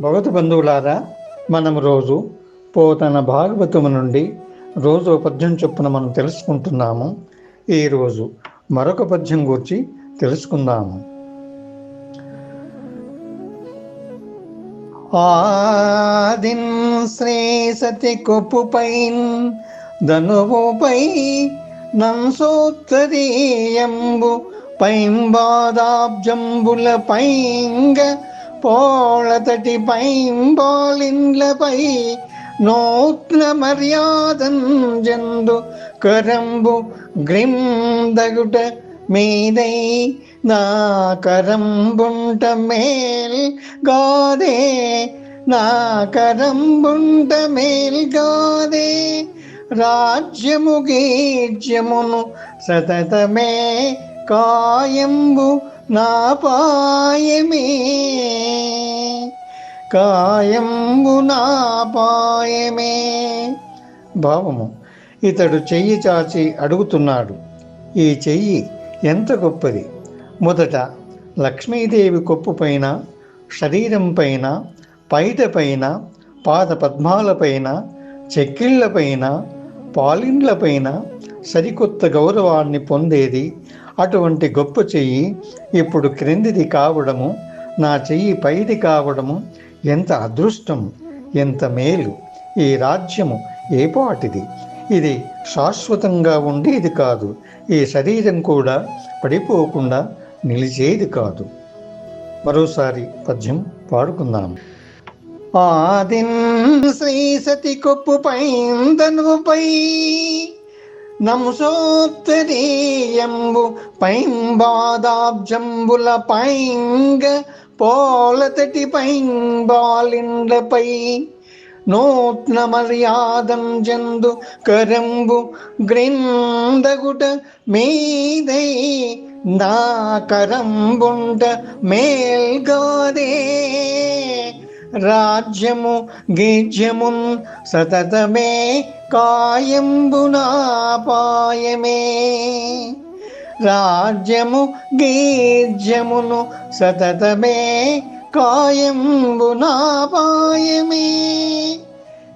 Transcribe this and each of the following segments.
భగవత బంధువులారా మనం రోజు పోతన భాగవతము నుండి రోజు పద్యం చొప్పున మనం తెలుసుకుంటున్నాము. ఈరోజు మరొక పద్యం గురించి తెలుసుకుందాము. ఆదిన్ శ్రీ సతి కొప్పుపైన్ ధనువుపై నంసోత్తరీయంబు పైంబాదాబ్జంబుల పైంగ పోళతటి పైంబాలిండ్లపై నూత్న మర్యాదం జందు కరంబు గ్రిందగుట మీదై నా కరంబుంట మేల్ గాదే నా కరంబుంట మేల్ గాదే రాజ్యము గీజ్యమును సతతమే కాయంబు నా పాయమే కాయంబు నా పాయమే భావము ఇతడు చెయ్యి చాచి అడుగుతున్నాడు. ఈ చెయ్యి ఎంత గొప్పది? మొదట లక్ష్మీదేవి కొప్పు పైన శరీరం పైన పైట పైన పాద పద్మాలపైన చెక్కిళ్ళపైన పాలిండ్లపైన సరికొత్త గౌరవాన్ని పొందేది అటువంటి గొప్ప చెయ్యి ఇప్పుడు క్రిందిది కావడము నా చెయ్యి పైది కావడము ఎంత అదృష్టం ఎంత మేలు. ఈ రాజ్యము ఏపాటిది ఇది శాశ్వతంగా ఉండేది కాదు. ఈ శరీరం కూడా పడిపోకుండా నిలిచేది కాదు. మరోసారి పద్యం పాడుకుందాం. ఆదిన్ శ్రీ సతి కొప్పుపై நமுசோத்தரீயம்பு பைம்பாதாப்ஜம்புல பைங்க போல தட்டி பைம்பாலின்ற பை நூத்னமரியாதம் ஜந்து கரும்பு கிரிந்தகுட மீதை நா கரம்புண்ட மேல்காதே రాజ్యము గీజ్యమున్ సతతమే కాయంబునాపాయమే రాజ్యము గీజ్యమును సతతమే కాయంబునాపాయమే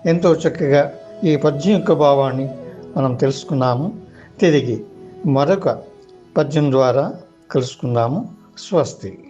ఎంతో చక్కగా ఈ పద్యం యొక్క భావాన్ని మనం తెలుసుకున్నాము. తిరిగి మరొక పద్యం ద్వారా కలుసుకుందాము. స్వస్తి.